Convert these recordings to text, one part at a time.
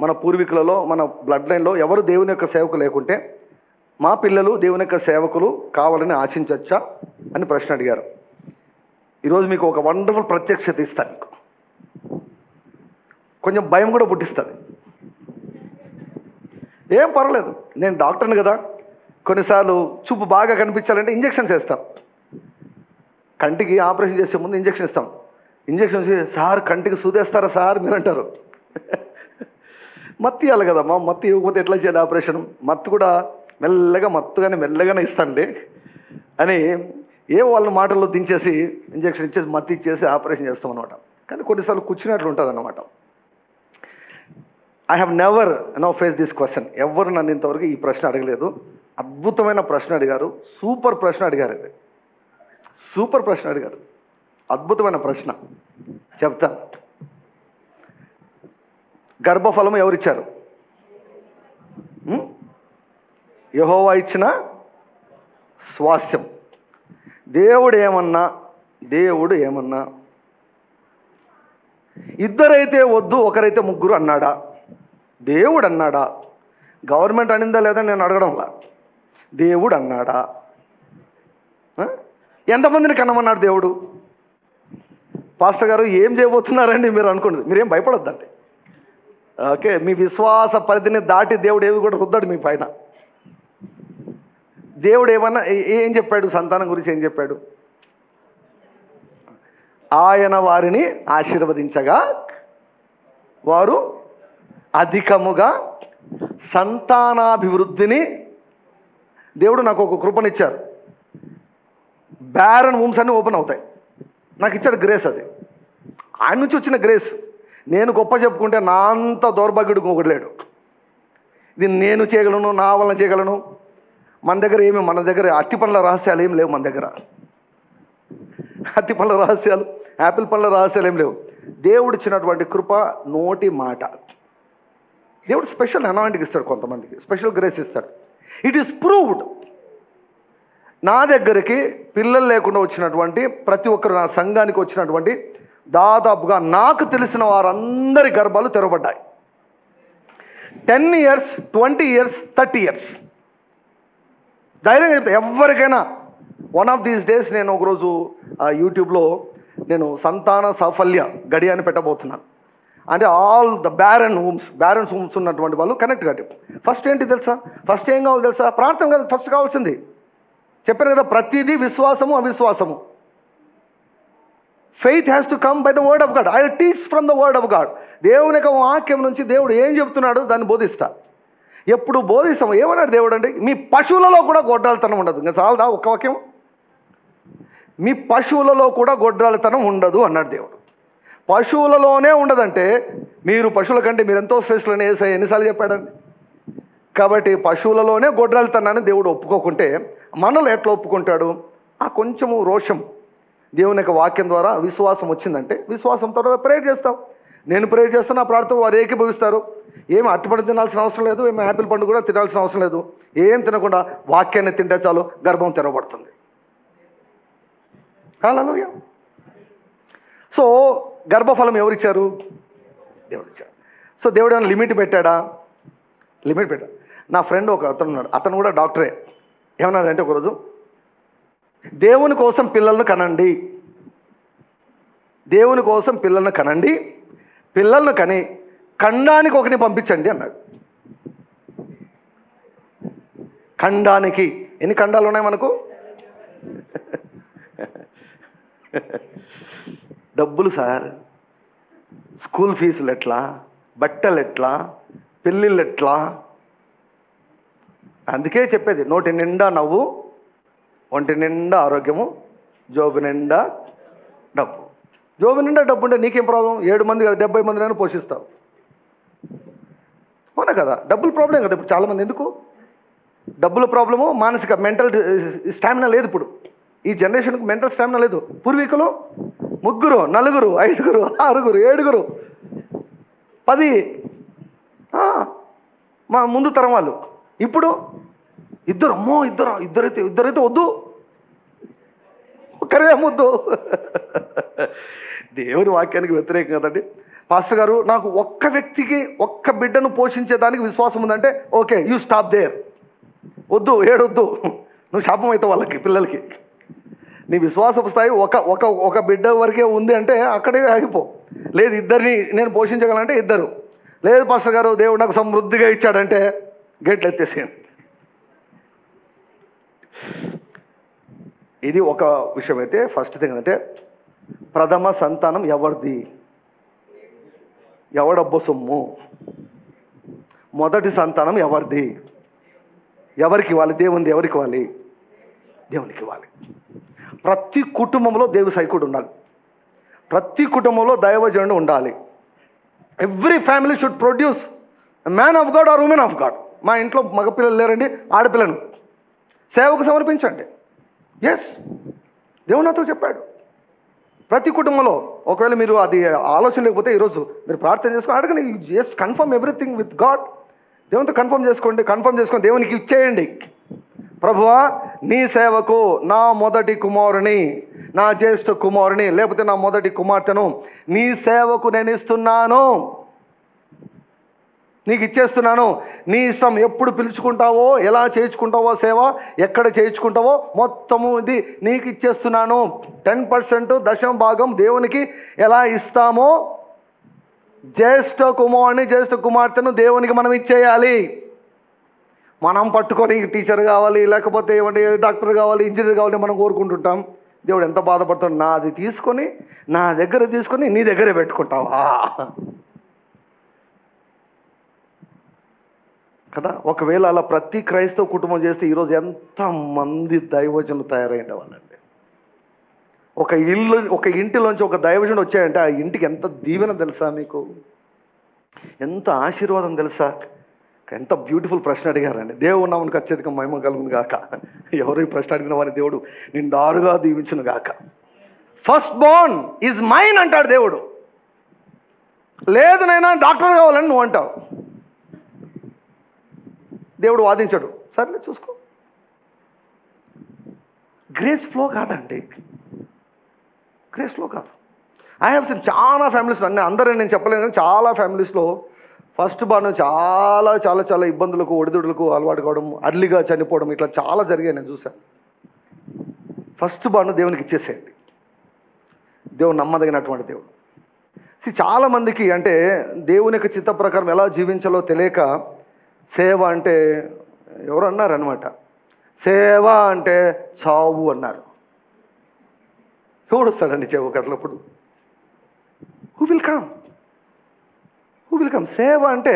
మన పూర్వీకులలో మన బ్లడ్ లైన్లో ఎవరు దేవుని యొక్క సేవకు లేకుంటే మా పిల్లలు దేవుని యొక్క సేవకులు కావాలని ఆశించవచ్చా అని ప్రశ్న అడిగారు. ఈరోజు మీకు ఒక వండర్ఫుల్ ప్రత్యక్షత ఇస్తాను మీకు కొంచెం భయం కూడా పుట్టిస్తుంది. ఏం పర్వాలేదు నేను డాక్టర్ని కదా. కొన్నిసార్లు చూపు బాగా కనిపించాలంటే ఇంజక్షన్స్ వేస్తాం కంటికి ఆపరేషన్ చేసే ముందు ఇంజక్షన్ ఇస్తాం. ఇంజెక్షన్ చేసి సార్ కంటికి సూదేస్తారా సార్? మీరు అంటారు మత్తు ఇవ్వాలి కదమ్మా మత్తు ఇవ్వకపోతే ఎట్లా చేయాలి ఆపరేషన్ మత్తు కూడా మెల్లగా మత్తుగానే మెల్లగానే ఇస్తాండి అని ఏ వాళ్ళ మాటల్లో దించేసి ఇంజెక్షన్ ఇచ్చేసి మత్తు ఇచ్చేసి ఆపరేషన్ చేస్తాం అనమాట కానీ కొన్నిసార్లు కూర్చున్నట్లు ఉంటుంది అనమాట I have never no face this question ఎవరు నన్ను ఇంతవరకు ఈ ప్రశ్న అడగలేదు. అద్భుతమైన ప్రశ్న అడిగారు. సూపర్ ప్రశ్న అడిగారు ఇది. సూపర్ ప్రశ్న అడిగారు. అద్భుతమైన ప్రశ్న. చెప్తాను. గర్భఫలం ఎవరిచ్చారు? యహోవా ఇచ్చిన స్వాస్థ్యం. దేవుడు ఏమన్నా దేవుడు ఏమన్నా ఇద్దరైతే వద్దు ఒకరైతే ముగ్గురు అన్నాడా? దేవుడు అన్నాడా? గవర్నమెంట్ అనిందా లేదా నేను అడగడంలా దేవుడు అన్నాడా? ఎంతమందిని కనమన్నాడు దేవుడు? పాస్టర్ గారు ఏం చేయబోతున్నారండి మీరు అనుకోండి మీరేం భయపడొద్దండి. ఓకే మీ విశ్వాస పరిధిని దాటి దేవుడు ఏవి కూడా రుద్దాడు మీ పైన. దేవుడు ఏమన్నా ఏం చెప్పాడు? సంతానం గురించి ఏం చెప్పాడు? ఆయన వారిని ఆశీర్వదించగా వారు అధికముగా సంతానాభివృద్ధిని దేవుడు నాకు ఒక కృపనిచ్చారు. బ్యారన్ రూమ్స్ అన్నీ ఓపెన్ అవుతాయి. నాకు ఇచ్చాడు గ్రేస్ అది. ఆయన నుంచి వచ్చిన గ్రేస్ నేను గొప్ప చెప్పుకుంటే నా అంత దౌర్భాగ్యుడు ఇంకొకటి లేడు. ఇది నేను చేయగలను నా వలన చేయగలను. మన దగ్గర ఏమి మన దగ్గర అట్టి పనుల రహస్యాలు ఏం లేవు మన దగ్గర. అట్టి పనుల రహస్యాలు యాపిల్ పనుల రహస్యాలు ఏం లేవు. దేవుడు ఇచ్చినటువంటి కృప నోటి మాట. దేవుడు స్పెషల్ అనాయింట్కి ఇస్తాడు కొంతమందికి స్పెషల్ గ్రేస్ ఇస్తాడు. ఇట్ ఈస్ ప్రూవ్డ్ నా దగ్గరికి పిల్లలు లేకుండా వచ్చినటువంటి ప్రతి ఒక్కరు నా సంఘానికి వచ్చినటువంటి దాదాపుగా నాకు తెలిసిన వారందరి గర్భాలు తెరవబడ్డాయి. Ten years twenty years thirty years ధైర్యంగా చెప్తా ఎవరికైనా వన్ ఆఫ్ దీస్ డేస్ నేను ఒకరోజు ఆ, యూట్యూబ్లో నేను సంతాన సాఫల్య గడియాన్ని పెట్టబోతున్నాను. అంటే all the barren wombs barren wombs ఉన్నటువంటి వాళ్ళు కనెక్ట్ కట్టి ఫస్ట్ ఏంటి తెలుసా? ఫస్ట్ ఏం కావాలి తెలుసా? ప్రార్థన కదా ఫస్ట్ కావాల్సింది. చెప్పాను కదా ప్రతిదీ విశ్వాసము అవిశ్వాసము. Faith has to come by the word of God I teach from the word of God దేవుని యొక్క వాక్యం నుంచి దేవుడు ఏం చెప్తున్నాడు దాన్ని బోధిస్తా. ఎప్పుడు బోధిస్తాము ఏమన్నాడు దేవుడు అంటే మీ పశువులలో కూడా గొడ్రాలతనం ఉండదు. ఇంకా చాలదా ఒక్క వాక్యం? మీ పశువులలో కూడా గొడ్రాలతనం ఉండదు అన్నాడు దేవుడు. పశువులలోనే ఉండదంటే మీరు పశువుల కంటే మీరు ఎంతో శ్రేష్ఠులని వేసే ఎన్నిసార్లు చెప్పాడండి? కాబట్టి పశువులలోనే గొడ్రాలతనాన్ని దేవుడు ఒప్పుకోకుంటే మనలో ఎట్లా ఒప్పుకుంటాడు? ఆ కొంచెము రోషం. దేవుని యొక్క వాక్యం ద్వారా విశ్వాసం వచ్చిందంటే విశ్వాసం తర్వాత ప్రేయర్ చేస్తాం. నేను ప్రేయర్ చేస్తాను నా ప్రార్థన వారు ఏకీభవిస్తారు. ఏమి అట్టుపడి తినాల్సిన అవసరం లేదు ఏమి యాపిల్ పండు కూడా తినాల్సిన అవసరం లేదు. ఏం తినకుండా వాక్యాన్ని తింటే చాలు గర్భం తెరవబడుతుంది. కాలలో సో గర్భఫలం ఎవరిచ్చారు? దేవుడు ఇచ్చారు సో దేవుడు ఏమైనా లిమిట్ పెట్టాడా? లిమిట్ పెట్టాడు. నా ఫ్రెండ్ ఒక అతను ఉన్నాడు అతను కూడా డాక్టరే. ఏమన్నాడంటే ఒకరోజు దేవుని కోసం పిల్లలను కనండి. దేవుని కోసం పిల్లలను కనండి. పిల్లలను కని ఖండానికి ఒకరిని పంపించండి అన్నాడు. ఖండానికి ఎన్ని ఖండాలు ఉన్నాయి మనకు? డబ్బులు సార్. స్కూల్ ఫీజులు ఎట్లా? బట్టలు ఎట్లా? పెళ్ళిళ్ళు ఎట్లా? అందుకే చెప్పేది నోటి నిండా నవ్వు ఒంటి నిండా ఆరోగ్యము జోబు నిండా డబ్బు. జోబు నిండా డబ్బు ఉంటే నీకేం ప్రాబ్లం? ఏడు మంది కదా డెబ్బై మందినైనా పోషిస్తావు. అవునా కదా? డబ్బులు ప్రాబ్లం కదా ఇప్పుడు చాలామంది. ఎందుకు? డబ్బుల ప్రాబ్లము మానసిక మెంటల్ స్టామినా లేదు ఇప్పుడు. ఈ జనరేషన్కి మెంటల్ స్టామినా లేదు. పూర్వీకులు ముగ్గురు నలుగురు ఐదుగురు ఆరుగురు ఏడుగురు పది మా ముందు తరం వాళ్ళు. ఇప్పుడు ఇద్దరు అమ్మో ఇద్దరు ఇద్దరైతే ఇద్దరైతే వద్దు. ఒక్కరే వద్దు దేవుని వాక్యానికి వ్యతిరేకం కదండి. పాస్టర్ గారు నాకు ఒక్క వ్యక్తికి ఒక్క బిడ్డను పోషించేదానికి విశ్వాసం ఉందంటే ఓకే యూ స్టాప్ దేర్. వద్దు ఏడొద్దు. నువ్వు శాపం అవుతావు వాళ్ళకి పిల్లలకి. నీ విశ్వాసపు స్థాయి ఒక ఒక ఒక బిడ్డ వరకే ఉంది అంటే అక్కడే ఆగిపో. లేదు ఇద్దరిని నేను పోషించగలంటే ఇద్దరు. లేదు పాస్టర్ గారు దేవుడు నాకు సమృద్ధిగా ఇచ్చాడంటే గేట్లు ఎత్తేసేయండి. ఇది ఒక విషయం అయితే ఫస్ట్ థింగ్ అంటే ప్రథమ సంతానం ఎవరిది? ఎవడబ్బ సొమ్ము? మొదటి సంతానం ఎవరిది? ఎవరికి ఇవ్వాలి? దేవుని ఎవరికి ఇవ్వాలి? దేవునికి ఇవ్వాలి. ప్రతి కుటుంబంలో దేవు సైకుడు ఉండాలి. ప్రతి కుటుంబంలో దైవజనుడు ఉండాలి. Every family should produce man of God or women of God మా ఇంట్లో మగపిల్లలు లేరండి ఆడపిల్లను. సేవకు సమర్పించండి. ఎస్ దేవుడు నాతో చెప్పాడు. ప్రతి కుటుంబంలో ఒకవేళ మీరు అది ఆలోచన లేకపోతే ఈరోజు మీరు ప్రార్థన చేసుకొని అడగండి. Just confirm everything with God దేవునితో కన్ఫర్మ్ చేసుకోండి. కన్ఫర్మ్ చేసుకొని దేవునికి ఇచ్చేయండి. ప్రభువా నీ సేవకు నా మొదటి కుమారుని నా జ్యేష్ఠ కుమారుని లేకపోతే నా మొదటి కుమార్తెను నీ సేవకు నేను ఇస్తున్నాను. నీకు ఇచ్చేస్తున్నాను. నీ ఇష్టం ఎప్పుడు పిలుచుకుంటావో ఎలా చేయించుకుంటావో సేవ ఎక్కడ చేయించుకుంటావో మొత్తము ఇది నీకు ఇచ్చేస్తున్నాను. టెన్ పర్సెంట్ దశమ భాగం దేవునికి ఎలా ఇస్తామో జ్యేష్ఠ కుమారుని జ్యేష్ఠ కుమార్తెను దేవునికి మనం ఇచ్చేయాలి. మనం పట్టుకొని టీచర్ కావాలి లేకపోతే ఏమంటే డాక్టర్ కావాలి ఇంజనీర్ కావాలి మనం కోరుకుంటుంటాం. దేవుడు ఎంత బాధపడతాడు నాది తీసుకొని నా దగ్గర తీసుకొని నీ దగ్గరే పెట్టుకుంటావా? కదా? ఒకవేళ అలా ప్రతి క్రైస్తవ కుటుంబం చేస్తే ఈరోజు ఎంతమంది దైవజనులు తయారైన వాళ్ళండి? ఒక ఇల్లు ఒక ఇంటిలోంచి ఒక దైవజనుడు వచ్చాయంటే ఆ ఇంటికి ఎంత దీవెన తెలుసా మీకు? ఎంత ఆశీర్వాదం తెలుసా? ఎంత బ్యూటిఫుల్ ప్రశ్న అడిగారండి. దేవుడు నామనికి అత్యధిక మహిమ కలుగును గాక. ఎవరు ప్రశ్న అడిగిన వారి దేవుడు నిండారుగా దీవించును గాక. ఫస్ట్ బోర్న్ ఈజ్ మైన్ అంటాడు దేవుడు. లేదు నైనా డాక్టర్ కావాలని నువ్వు అంటావు. దేవుడు వాదించడు. సర్లే చూసుకో. గ్రేస్ ఫ్లో కాదండి. గ్రేస్ ఫ్లో కాదు. ఐ హ్యావ్ సీన్ చాలా ఫ్యామిలీస్లో అన్నీ అందరూ నేను చెప్పలేను కానీ చాలా ఫ్యామిలీస్లో ఫస్ట్ బాను చాలా చాలా చాలా ఇబ్బందులకు ఒడిదుడులకు అలవాటు కావడం అర్లీగా చనిపోవడం ఇట్లా చాలా జరిగాయి నేను చూశాను. ఫస్ట్ బాను దేవునికి ఇచ్చేసేయండి. దేవుడు నమ్మదగినటువంటి దేవుడు. See, చాలా అంటే దేవుని యొక్క చిత్త ప్రకారం ఎలా జీవించాలో తెలియక సేవ అంటే ఎవరు అన్నారనమాట సేవ అంటే చావు అన్నారు. ఎవడు వస్తాడండి చెవు కట్లప్పుడు who will come who will come సేవ అంటే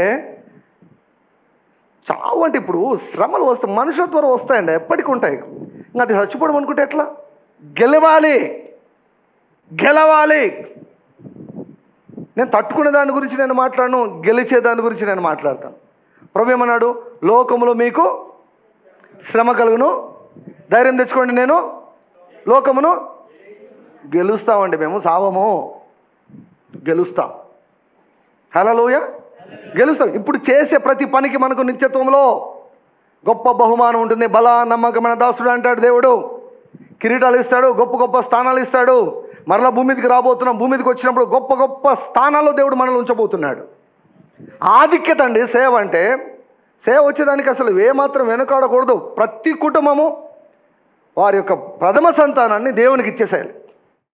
చావు అంటే ఇప్పుడు శ్రమలు వస్తాయి మనుషుల ద్వారా వస్తాయండి ఎప్పటికి ఉంటాయి. ఇంకా అది చచ్చిపోవడం అనుకుంటే ఎట్లా? గెలవాలి. గెలవాలి. నేను తట్టుకునే దాని గురించి నేను మాట్లాడను గెలిచే దాని గురించి నేను మాట్లాడతాను. ప్రభు ఏమన్నాడు లోకములో మీకు శ్రమ కలుగును. ధైర్యం తెచ్చుకోండి నేను. లోకమును గెలుస్తామండి మేము. సావము. గెలుస్తాం. హలోయ గెలుస్తాం. ఇప్పుడు చేసే ప్రతి పనికి మనకు నిత్యత్వంలో గొప్ప బహుమానం ఉంటుంది. బల నమ్మకమైన దాసుడు అంటాడు దేవుడు. కిరీటాలు ఇస్తాడు గొప్ప గొప్ప స్థానాలు ఇస్తాడు. మరలా భూమిదికి రాబోతున్నాం. భూమిదికి వచ్చినప్పుడు గొప్ప గొప్ప స్థానాల్లో దేవుడు మనల్ని ఉంచబోతున్నాడు. ఆధిక్యత అండి సేవ అంటే సేవ వచ్చేదానికి అసలు ఏమాత్రం వెనుకాడకూడదు. ప్రతి కుటుంబము వారి యొక్క ప్రథమ సంతానాన్ని దేవునికి ఇచ్చేసేయాలి.